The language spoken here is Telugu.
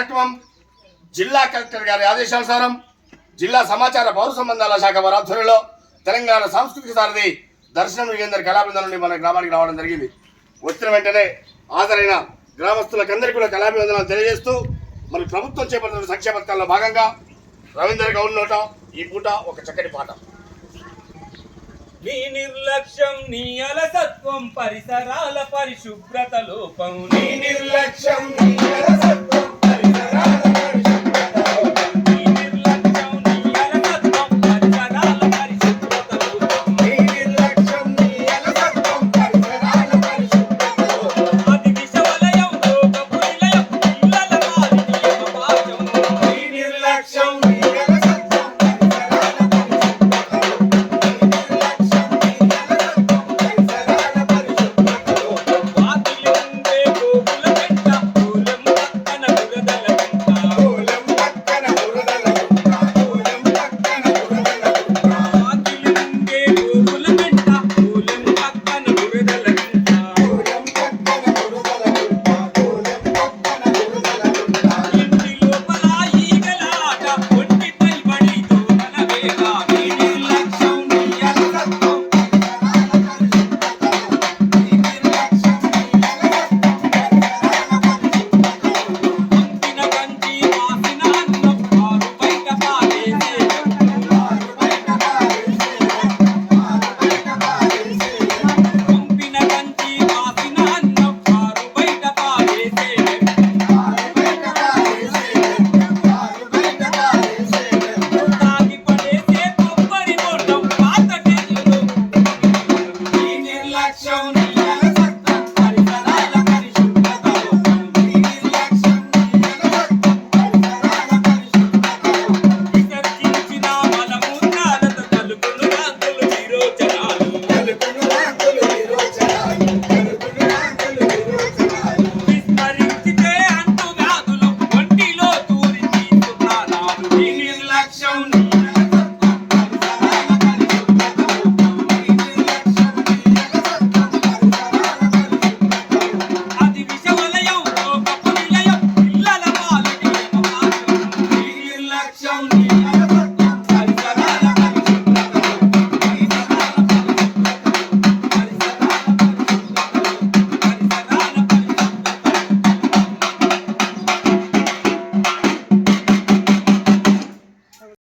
కార్యక్రమం జిల్లా కలెక్టర్ గారి ఆదేశానుసారం జిల్లా సమాచార పౌర సంబంధాల శాఖ వారి ఆధ్వర్యంలో తెలంగాణ సాంస్కృతిక సారథి దర్శనం యుగేందర్ కళాబృందం నుండి మన గ్రామానికి రావడం జరిగింది. వచ్చిన వెంటనే హాజరైన గ్రామస్తులకందరికీ కూడా కళాభివందనాలు తెలియజేస్తూ మరి ప్రభుత్వం చేపడుతున్న సంక్షేమ పథకాల్లో భాగంగా రవీందర్ గౌడ్ నోట ఈ పూట ఒక చక్కటి పాట. నీ నిర్లక్ష్యం నీ అలసత్వం పరిసరాల పరిశుభ్రత లోపం. నీ నిర్లక్ష్యం నీ అలసత్వం. action. black. young me.